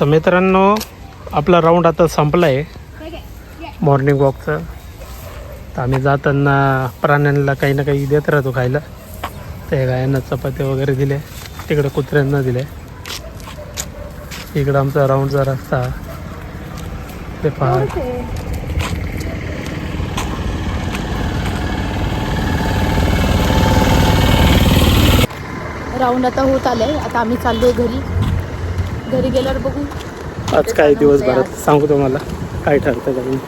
तर मित्रांनो आपला राऊंड आता संपला आहे मॉर्निंग वॉकचं तर आम्ही जाताना प्राण्यांना काही ना काही देत राहतो खायला. ते गायांना चपात्या वगैरे दिले तिकडे कुत्र्यांना दिले इकडं आमचा राऊंडचा रस्ता. ते पहा. राऊंड आता होत आलंय. आता आम्ही चाललोय घरी. घरी गेल्यावर बघू. आज काय दिवसभरात सांगू तुम्हाला. काय ठरतं काही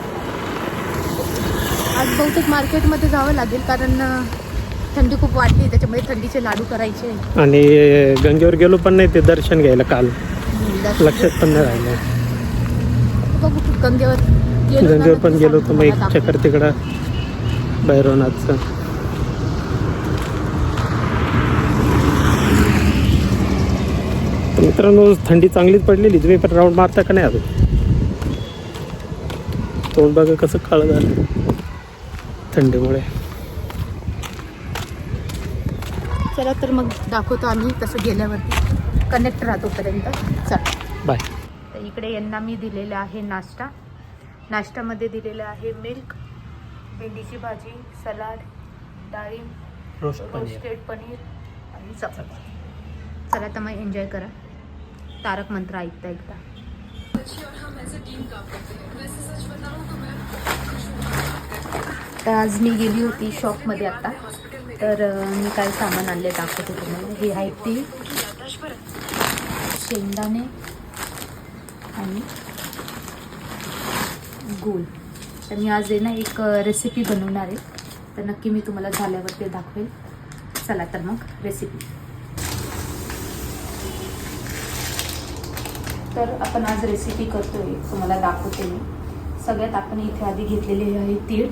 आज बहुतेक मार्केटमध्ये जावं लागेल कारण थंडी खूप वाढली. त्याच्यामुळे थंडीचे लाडू करायचे. आणि गंगेवर गेलो पण नाही ते दर्शन घ्यायला काल. लक्षात पण नाही राहिलं. बघू गंगेवर गंगेवर पण गेलो तर मग एक चक्कर तिकडं. भैरवनाथचं. मित्रांनो थंडी चांगलीच पडलेली. तुम्ही पण राऊंड मारता का नाही अजून? तोंड बघा कसं काळं झालं. थंडीमुळे. चला तर मग दाखवतो आम्ही तसं गेल्यावरती. कनेक्ट राहतो पर्यंत. चला. बाय. तर इकडे यांना मी दिलेला आहे नाश्ता. नाश्त्यामध्ये दिलेलं आहे मिल्क भेंडीची भाजी सलाड डाळिंब रोस्टेड पनीर. आणि चपाती. चला तर मग एन्जॉय करा. तारक मंत्र ऐकता ऐकता. तर आज मी गेली होती शॉपमध्ये आता. तर मी काय सामान आणले दाखवते तुम्हाला. हे आहे ते शेंगदाणे आणि गोल तर मी आज आहे ना एक रेसिपी बनवणार आहे. तर नक्की मी तुम्हाला झाल्यावर ते दाखवेल. चला तर मग रेसिपी तर आपण आज रेसिपी करतोय तुम्हाला दाखवते मी. सगळ्यात आपण इथे आधी घेतलेली आहे तीळ.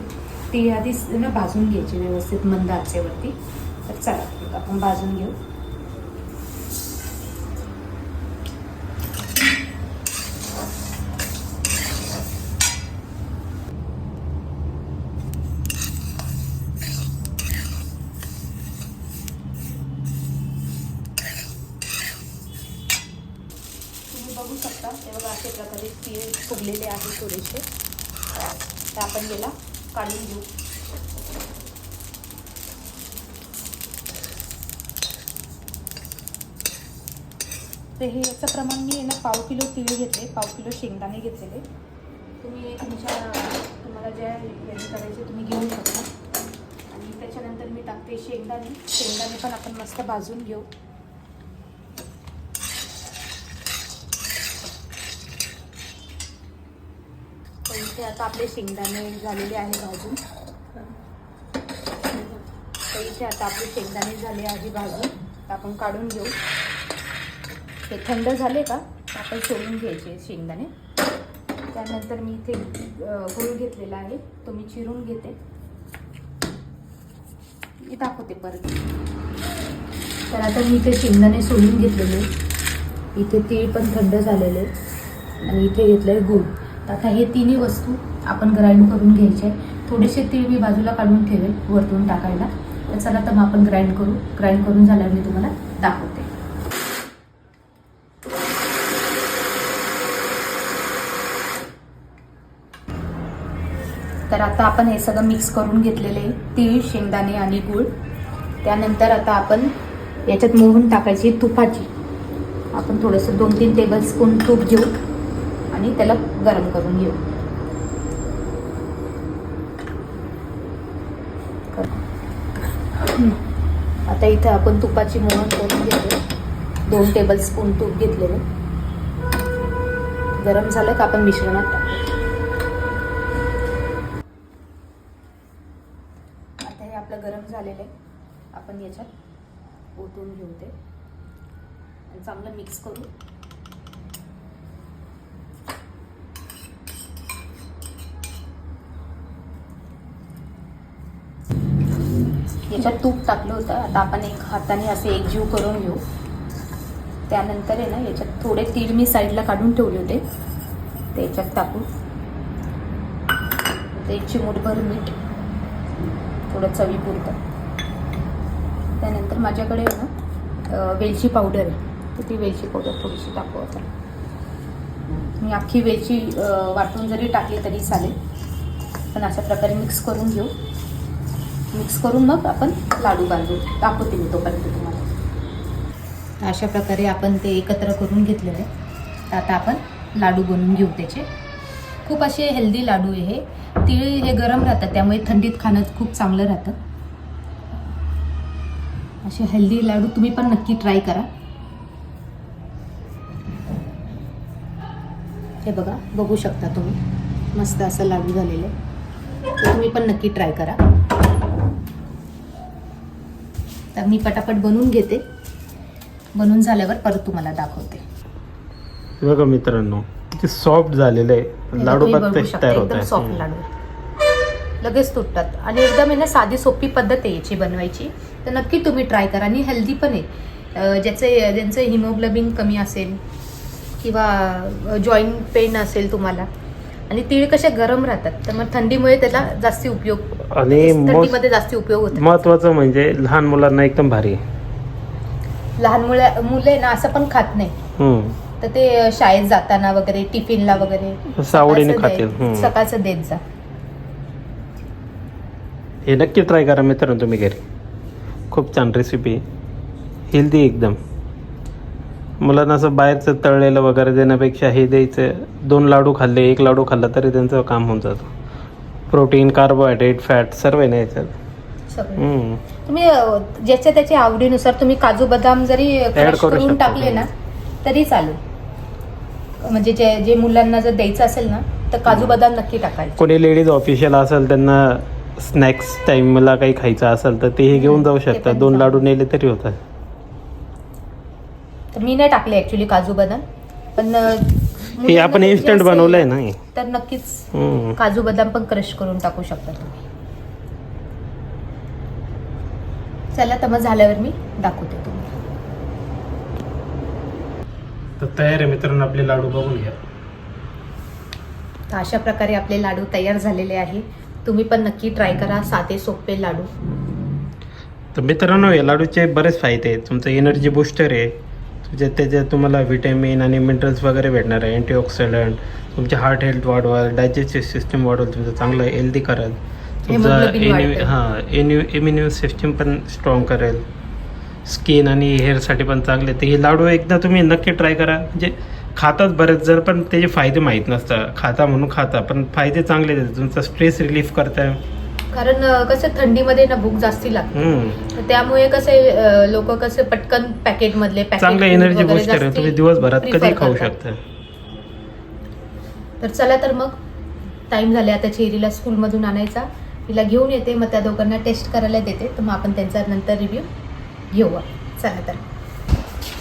तीळ आधी ना भाजून घ्यायची व्यवस्थित मंद आचेवरती तर चला आपण भाजून घेऊ तुम्ही बघू शकता हे बघा अशा प्रकारे तीळ फुगलेले आहे थोडेसे. तर आपण याला काढून घेऊ. तर हे याचं प्रमाण मी ना पाव किलो तीळ घेतले पाव किलो शेंगदाणे घेतलेले. तुम्ही तुमच्या तुम्हाला ज्या याची करायचे तुम्ही घेऊ शकता. आणि त्याच्यानंतर मी टाकते शेंगदाणे. शेंगदाणे पण आपण मस्त भाजून घेऊ. इथे आता आपले शेंगदाणे झालेले आहे भाजून. तर इथे आता आपले शेंगदाणे झाले आहे भाजून. तर आपण काढून घेऊ. ते थंड झाले का? आपण सोडून घ्यायचे शेंगदाणे. त्यानंतर मी इथे गुळ गूळ घेतलेला आहे. तो मी चिरून घेते. मी दाखवते परत. तर आता मी इथे शेंगदाणे सोडून घेतलेले. इथे तीळ पण थंड झालेले. आणि इथे घेतलं आहे गूळ. तर आता हे तिन्ही वस्तू आपण ग्राइंड करून घ्यायचे आहे थोडेसे तीळ मी बाजूला काढून ठेवेल वरतून टाकायला. तर चला तर मग आपण ग्राइंड करू. ग्राइंड करून झाल्यावर मी तुम्हाला दाखवते. तर आता आपण हे सगळं मिक्स करून घेतलेले तीळ शेंगदाणे आणि गूळ. त्यानंतर आता आपण याच्यात मोहून टाकायची तुपाची. आपण थोडंसं दोन तीन टेबल स्पून तूप घेऊ. आणि त्याला गरम करून घेऊ. आता इथं आपण तुपाची मोहन करून घेतो दोन टेबल स्पून तूप घेतलेलं. गरम झालं का आपण मिश्रणात टाकू. आता हे आपलं गरम झालेलं आहे. आपण याच्यात ओतून घेऊ ते. आणि चांगलं मिक्स करू. याच्यात तूप टाकलं होतं. आता आपण एक हाताने असे एकजीव करून घेऊ. त्यानंतर आहे ना याच्यात थोडे तीळ मी साईडला काढून ठेवले होते. ते याच्यात टाकू. आता एक चिमूटभर मीठ. थोडं चवीपुरतं. त्यानंतर माझ्याकडे आहे ना वेलची पावडर आहे. तर ती वेलची पावडर थोडीशी टाकू आता. मी अख्खी वेलची वाटून जरी टाकली तरी चालेल. पण अशा प्रकारे मिक्स करून घेऊ. मिक्स करून मग आपण लाडू बांधू. दाखवते मी तोपर्यंत तुम्हाला. अशा प्रकारे आपण ते एकत्र करून घेतलेलं आहे. तर आता आपण लाडू बनवून घेऊ त्याचे. खूप असे हेल्दी लाडू आहे हे. तिळ हे गरम राहतात त्यामुळे थंडीत खाणं खूप चांगलं राहतं. असे हेल्दी लाडू तुम्ही पण नक्की ट्राय करा. हे बघा बघू शकता तुम्ही. मस्त असं लाडू झालेलं आहे. तुम्ही पण नक्की ट्राय करा. तर मी पटापट बनवून घेते. बनवून झाल्यावर परत तुम्हाला दाखवते. बघा मित्रांनो किती सॉफ्ट झालेलं आहे. लाडू तयार होत सॉफ्ट लाडू. लगेच तुटतात. आणि एकदम आहे ना साधी सोपी पद्धत आहे याची बनवायची. तर नक्की तुम्ही ट्राय करा. आणि हेल्दी पण आहे. ज्याचे ज्यांचं हिमोग्लोबिन कमी असेल किंवा जॉईंट पेन असेल तुम्हाला आणि तीळ कशा गरम राहतात तर मग थंडीमुळे त्याला जास्ती उपयोग आणि थंडीमध्ये जास्ती उपयोग होतो. महत्वाचं म्हणजे लहान मुलांना एकदम भारी. लहान मुलं मुलं ना असं पण खात नाही. तर ते शाळेत जाताना वगैरे टिफिनला वगैरे आवडीने सकाळचं खातील. सकाळचं देत जा. हे नक्की ट्राय करा मित्रांनो तुम्ही घरी. खूप छान रेसिपी हेल्दी एकदम. मुलांना असं बाहेरचं तळलेलं वगैरे देण्यापेक्षा हे द्यायचं. दोन लाडू खाल्ले एक लाडू खाल्ला तरी त्यांचं काम होऊन जातं. प्रोटीन कार्बोहायड्रेट फॅट सर्व आहे ना याच्यात. सगळं. हम्म. तुम्ही ज्याच्या त्याच्या आवडीनुसार तुम्ही काजू बदाम जरी करून टाकले ना तरी चालेल. म्हणजे जे जे मुलांना जर द्यायचं असेल ना तर काजू बदाम नक्की टाकायचे. कोणी लेडीज ऑफिशियल असेल त्यांना स्नॅक्स टाईमला काही खायचं असेल तर तेही घेऊन जाऊ शकतात. दोन. लाडू नेले तरी होतात. तर मी नाही टाकले ऍक्च्युली काजू बदाम. पण हे मुलांना आपण इन्स्टंट असेल बनवलंय ना हे. तर नक्कीच हम्म. काजू बदाम पण क्रश करून टाकू शकता तुम्ही. चला तर मग झाल्यावर मी दाखवते तुम्हाला. तर तयार आहे मित्रांनो आपले लाडू बघून घ्या. तर अशा प्रकारे आपले लाडू तयार झालेले आहे. तुम्ही पण नक्की ट्राय करा साधे सोपे लाडू. तर मित्रांनो या लाडूचे बरेच फायदे आहेत. तुमचं एनर्जी बुस्टर आहे. तुझ्या त्याच्यात तुम्हाला व्हिटॅमिन आणि मिनरल्स वगैरे भेटणार आहे अँटीऑक्सिडंट तुमचे हार्ट हेल्थ वाढवाल डायजेस्टिव्ह सिस्टम वाढवल तुमचं चांगलं हेल्दी कराल. तुमचं. हां एन्यू इम्युन्यू सिस्टीम पण स्ट्रॉंग करेल. स्किन आणि हेअरसाठी पण चांगले. ते हे लाडू एकदा तुम्ही नक्की ट्राय करा. म्हणजे खातात बरेच जर पण त्याचे फायदे माहीत नसतात. खाता म्हणून खाता पण फायदे चांगले देतात. तुमचा स्ट्रेस रिलीफ करताय कारण कसं थंडीमध्ये ना भूक जास्ती लागते. त्यामुळे कसे लोक कसे पटकन पॅकेट मधले packet चांगलं food एनर्जी वगैरे बुस्टर तुम्ही दिवसभरात कधी खाऊ. शकता. तर चला तर मग टाइम झाले आता चेरीला स्कूलमधून आणायचा. तिला घेऊन येते मग त्या दोघांना टेस्ट करायला देते. तर मग आपण त्यांचा नंतर रिव्ह्यू घेऊया चला तर.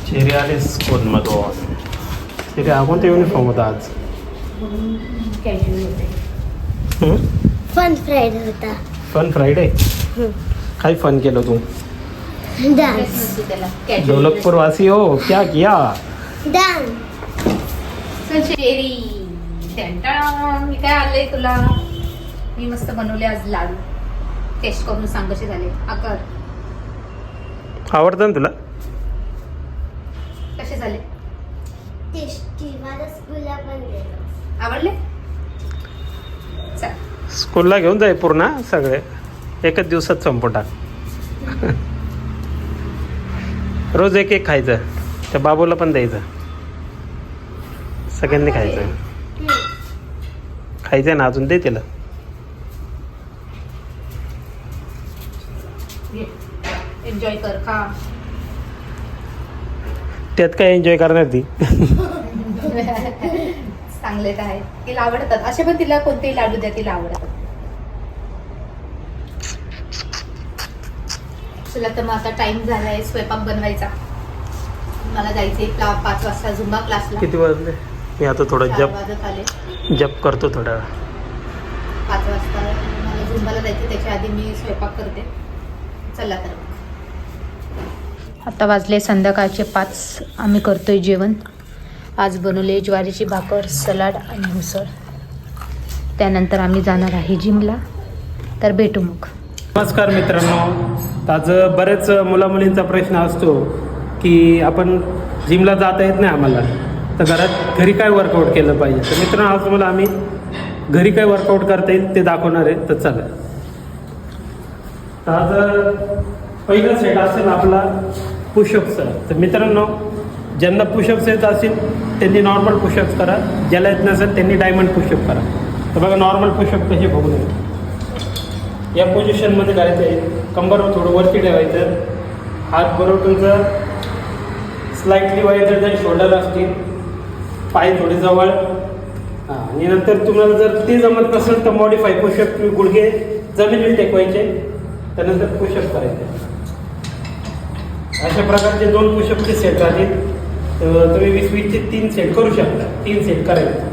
चेरी आले स्कूलमधून चेरी हा कोणता युनिफॉर्म होता आज? कॅज्युअल होते. फन फ्राईडे होता. फन फ्रायडे काय फन केलं तू? डान्स ढोलकपूर वासी हो क्या किया? डान्स. मी काय आलंय तुला? मी मस्त बनवले आज लाडू. टेस्ट करून सांग कसे झाले. आकार. आवडतं ना तुला? कसे झाले? टेस्टी पण गेलो आवडले? स्कूलला घेऊन जाय पूर्ण सगळे. एकच दिवसात संपू टाक. रोज एक एक खायचं. त्या बाबूला पण द्यायचं. सगळ्यांनी खायचं. खायचं ना अजून दे तिला. एन्जॉय कर खा. त्यात काय एन्जॉय करणार ती? चांगले तर आहे तिला आवडतात असे पण तिला कोणतेही लाडू द्या तिला आवडतात चला तर मग आता टाइम झालाय स्वयंपाक बनवायचा. मला जायचंय क्ला पाच वाजता झुंबा क्लासला किती वाजले? मी आता थोडं जप वाजत आले. जप करतो थोडा. पाच वाजता मला झुंबाला जायचं त्याच्या आधी मी स्वयंपाक करते. चला तर आता वाजले संध्याकाळचे पाच. आम्ही करतोय जेवण. आज बनवले ज्वारीची भाकर सलाड आणि मिसळ त्यानंतर आम्ही जाणार आहे जिमला. तर भेटू मग. नमस्कार मित्रांनो. आज बरेच मुलामुलींचा प्रश्न असतो की आपण जिमला जाता येत नाही आम्हाला. तर घरात घरी काय वर्कआउट केलं पाहिजे? तर मित्रांनो आज तुम्हाला आम्ही घरी काय वर्कआउट करता येईल ते दाखवणार आहे. तर चला. तर आज पहिला सेट असेल आपला पुशअप्सचा तर मित्रांनो ज्यांना पुशअप्स येत असतील त्यांनी नॉर्मल पुशअप्स करा. ज्याला येत नसेल त्यांनी डायमंड पुशअप करा. तर बघा नॉर्मल पुशअप कसे बघू नये या पोझिशनमध्ये करायचं आहे कंबरवर थोडं वरती ठेवायचं. हात बरोबर तुमचं स्लाइटली व्हायचं जर शोल्डर असतील. पाय थोडे जवळ. हां आणि नंतर तुम्हाला जर ते जमत नसेल तर मॉडीफाय पुशअप तुम्ही गुडघे जमिनीत टेकवायचे. त्यानंतर पुशअप करायचे. अशा प्रकारचे दोन पुशअपचे सेट राहतील तर तुम्ही वीस वीसचे तीन सेट करू शकता. तीन सेट करायचे.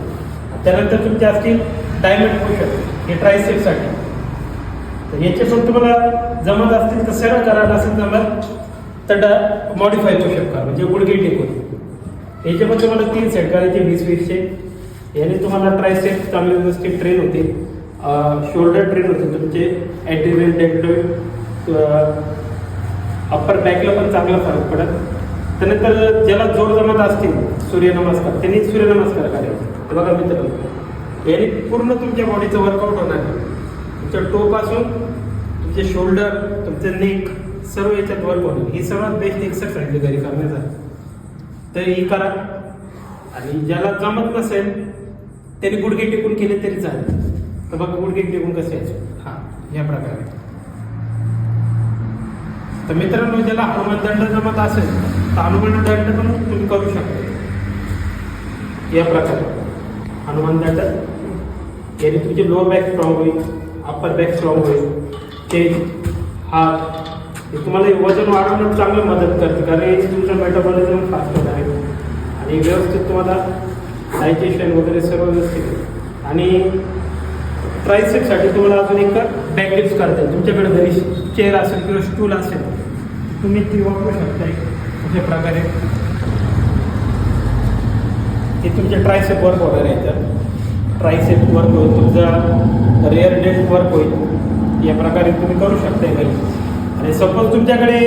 त्यानंतर तुमचे असतील डायमंड पुशअप हे ट्रायसेपसाठी तर याच्यासोबत तुम्हाला जमत असतील तर सरळ करा नसेल जमत तर मॉडिफाय मॉडीफाय पुशअप करा. म्हणजे गुडघे टेकून. याचे पण तुम्हाला तीन सेट करायचे वीस वीसचे. याने तुम्हाला ट्रायसेप चांगले व्यवस्थित ट्रेन होते. शोल्डर ट्रेन होते तुमचे. ॲड्रिनल डेक्टोइड अप्पर बॅकला पण चांगला फरक पडत. त्यानंतर ज्याला जोर जमत असतील सूर्यनमस्कार त्यांनी सूर्यनमस्कार करायचे तर बघा मित्रांनो याने पूर्ण तुमच्या बॉडीचं वर्कआउट होणार तुमच्या टोपासून तुमचे शोल्डर तुमचं नेक सर्व याच्यात वर्क होणार ही सर्वात बेस्ट एक्सरसाइज घरी करण्याचा. तर ही करा. आणि ज्याला जमत नसेल त्यांनी गुडघे टेकून केले तरी चालेल. तर बघा गुडघे टेकून कसे यायचे. हां या प्रकारे. तर मित्रांनो ज्याला हनुमान दंड जमत असेल तर हनुमान दंड पण तुम्ही करू शकता. या प्रकारे. हनुमान दंड याने तुमची लोअर बॅक स्ट्रॉंग होईल अप्पर बॅक स्ट्रॉंग होईल. ते हात हे तुम्हाला वजन वाढवण्यात चांगलं मदत करते कारण हे तुमचं मेटाबॉलिझम फास्ट होत आहे. आणि व्यवस्थित तुम्हाला डायजेशन वगैरे सर्व व्यवस्थित आणि ट्रायसेपसाठी तुम्हाला अजून एक बॅक करता येईल. तुमच्याकडे घरी चेअर असेल किंवा स्टूल असेल तुम्ही ती वापरू शकता अशा प्रकारे. हे तुमचे ट्रायसेप वर्क होणार आहे तर ट्रायसेप वर्क होईल तुमचा रेअर डेट वर्क होईल. या प्रकारे तुम्ही करू शकता घरी. आणि सपोज तुमच्याकडे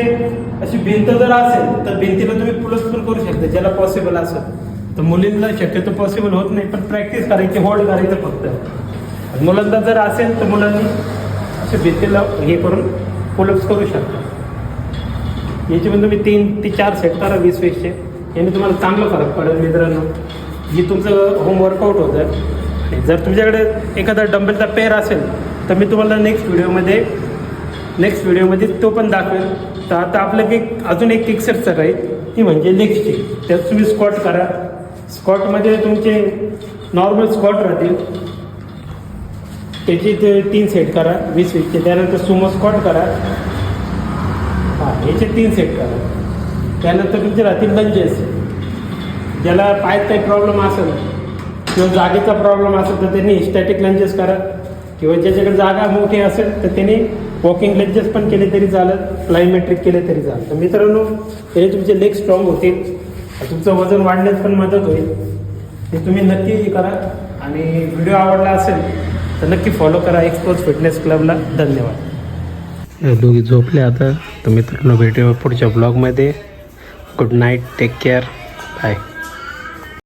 अशी भिंत जर असेल तर भिंतीला तुम्ही पुलस पण करू शकता ज्याला पॉसिबल असेल. तर मुलींना शक्यतो पॉसिबल होत नाही पण प्रॅक्टिस करायची होल्ड करायचं फक्त. मुलांना जर असेल तर मुलांनी असे भिंतीला हे करून पुलअप्स करू शकता. याचे पण तुम्ही तीन ते चार सेट करा वीस वीसचे याने तुम्हाला चांगला फरक पडेल मित्रांनो. जी तुमचं होम वर्कआउट होतं. आणि जर तुमच्याकडे एखादा डंबेलचा पेअर असेल तर मी तुम्हाला नेक्स्ट व्हिडिओमध्ये नेक्स्ट व्हिडिओमध्ये तो पण दाखवेल. तर आता आपलं एक अजून एक एक्सरसाइज आहे ती म्हणजे लेगची त्यात तुम्ही स्क्वॉट करा. स्क्वॉटमध्ये तुमचे नॉर्मल स्क्वॉट राहतील. त्याची ते तीन सेट करा वीस वीसचे त्यानंतर सुमो स्क्वॉट करा. हां याचे तीन सेट करा. त्यानंतर तुमचे राहतील लंजेस ज्याला पायात काही प्रॉब्लेम असेल किंवा जागेचा प्रॉब्लेम असेल तर त्यांनी स्टॅटिक लंजेस करा. किंवा ज्याच्याकडे जागा मोठी असेल तर त्यांनी वॉकिंग लंजेस पण केले तरी चालत प्लायमेट्रिक केले तरी चालत तर मित्रांनो त्याने तुमचे लेग स्ट्रॉंग होतील. तुमचं वजन वाढण्यास पण मदत होईल. हे तुम्ही नक्की करा. आणि व्हिडिओ आवडला असेल तर नक्की फॉलो करा. एक्सपोज फिटनेस क्लबला धन्यवाद. दोघी झोपले आता. तर मित्रांनो भेटूया पुढच्या ब्लॉगमध्ये good night take care bye